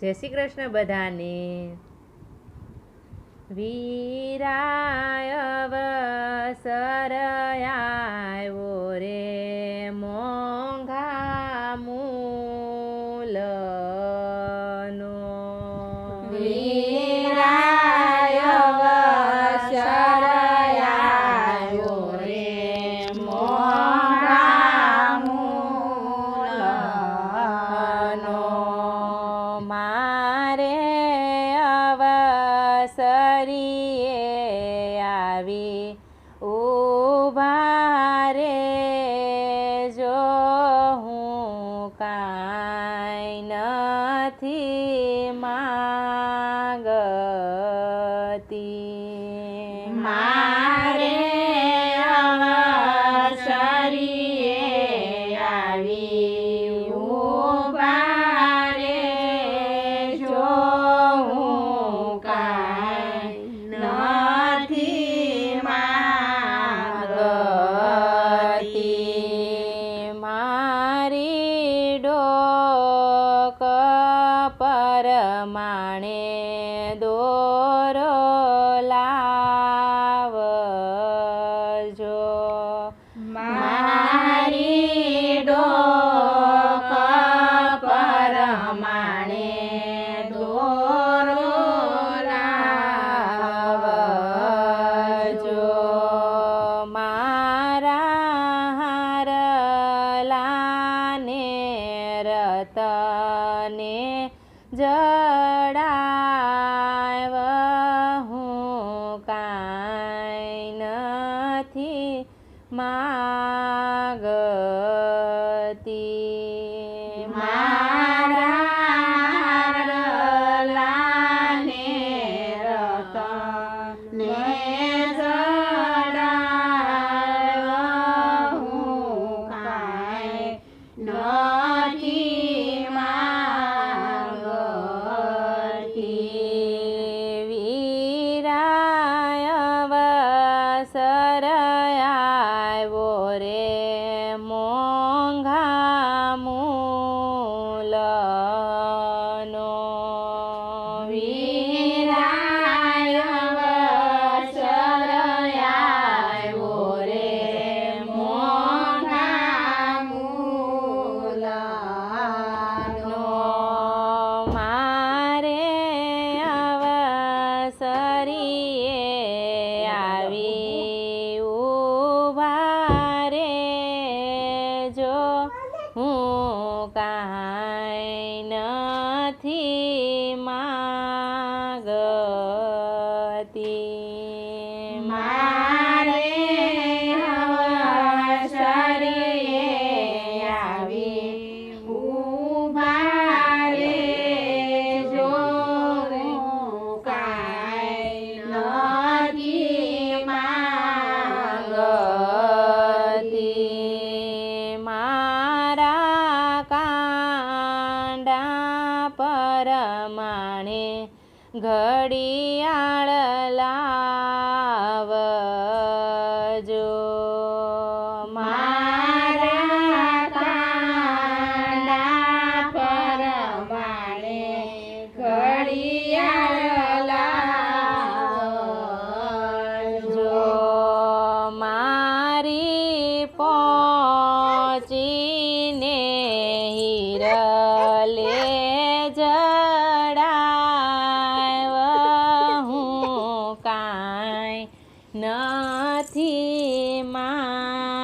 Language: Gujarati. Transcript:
જય શ્રી કૃષ્ણ બધાને. વીરાય અવસર આવ્યો રે મોંઘા મૂલનો અવસરીએ આવી. ઊભા રે જો હું કાંઈ નથી. પર માણે દોરો લાવજો મારી ડોક પરમાણે દોરો લાવજો. મારા હારલાને રતને જડાવ હું કાંઈ નથી માગતી. મારા હું કાંઈ ઘડિયાળ લાવજો મારા કાંડા પરમાણે ઘડિયાળ લાવજો. મારી પહોંચીને કાંઈ નથી માગતી